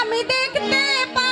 আমি দেখতে পা